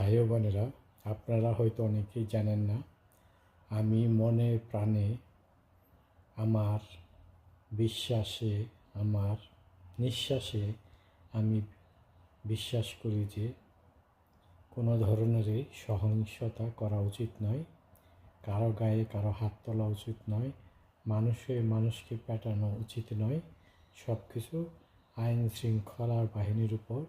ভাই ও বোনেরা, আপনারা হয়তো অনেকেই জানেন না, আমি মনে প্রাণে আমার বিশ্বাসে, আমার নিঃশ্বাসে আমি বিশ্বাস করি যে কোনো ধরনেরই সহিংসতা করা উচিত নয়, কারও গায়ে কারও হাত তোলা উচিত নয়, মানুষে মানুষকে পেটানো উচিত নয় সব কিছু আইন শৃঙ্খলার বাহিনীর উপর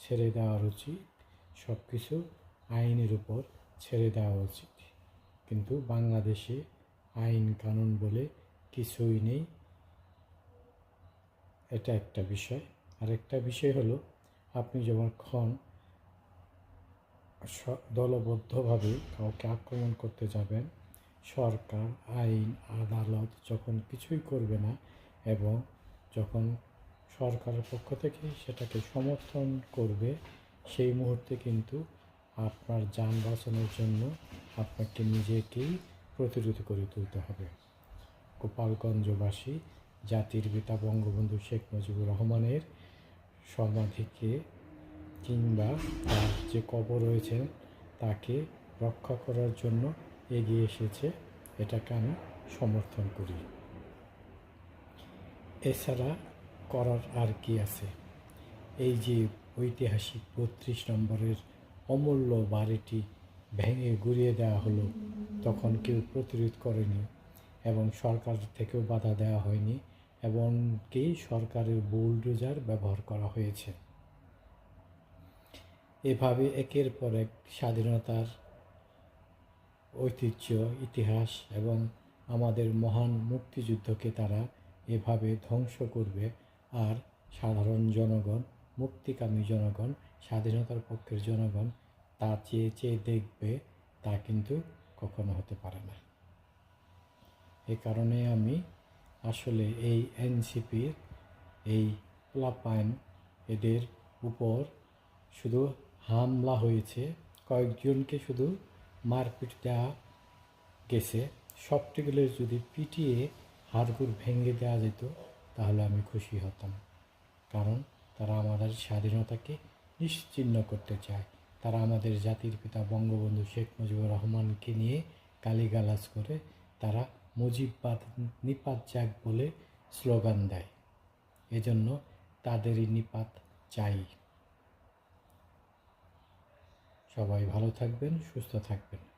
ছেড়ে দেওয়ার উচিত। সব কিছু আইনের উপর ছেড়ে দেওয়া উচিত। কিন্তু বাংলাদেশে আইন কানুন বলে কিছুই নেই। এটা একটা বিষয়। আরেকটা বিষয় হলো, আপনি যখন দলবদ্ধভাবে কাউকে আক্রমণ করতে যাবেন, সরকার, আইন, আদালত যখন কিছুই করবে না এবং যখন সরকারের পক্ষ থেকে সেটাকে সমর্থন করবে সেই মুহূর্তে কিন্তু আপনার যান বাঁচানোর জন্য আপনাকে নিজেকেই প্রতিরোধ করে তুলতে হবে। গোপালগঞ্জবাসী, জাতির পিতা বঙ্গবন্ধু শেখ মুজিবুর রহমানের সমাধিকে কিংবা তার যে কবর রয়েছেন তাকে রক্ষা করার জন্য এগিয়ে এসেছে, এটাকে আমি সমর্থন করি। এছাড়া করার আর কি আছে? এই যে ঐতিহাসিক বত্রিশ নম্বরের অমূল্য বাড়িটি ভেঙে গুড়িয়ে দেওয়া হলো। তখন কেউ প্রতিরোধ করেনি এবং সরকার থেকেও বাধা দেওয়া হয়নি এবং কি সরকারের বুলডোজার ব্যবহার করা হয়েছে। এভাবে একের পর এক স্বাধীনতার ঐতিহ্য, ইতিহাস এবং আমাদের মহান মুক্তিযুদ্ধকে তারা এভাবে ধ্বংস করবে আর সাধারণ জনগণ মুক্তিকামী জনগণ, স্বাধীনতার পক্ষের জনগণ, তা চেয়ে চেয়ে দেখবে, তা কিন্তু কখনো হতে পারে না। এ কারণে আমি আসলে এই এনসিপির, এই প্লাপাইন এদের উপর শুধু হামলা হয়েছে, কয়েকজনকে শুধু মারপিট দেওয়া গেছে। সবটিগুলো যদি পিটিয়ে হাড়গুড় ভেঙে দেওয়া যেত, তাহলে আমি খুশি হতাম। কারণ তারা আমাদের স্বাধীনতাকে নিশ্চিহ্ন করতে চায়। তারা আমাদের জাতির পিতা বঙ্গবন্ধু শেখ মুজিবুর রহমানকে নিয়ে গালিগালাজ করে তারা মুজিববাদ নিপাত যাক বলে স্লোগান দেয়। এজন্য তাদেরই নিপাত চাই। সবাই ভালো থাকবেন, সুস্থ থাকবেন।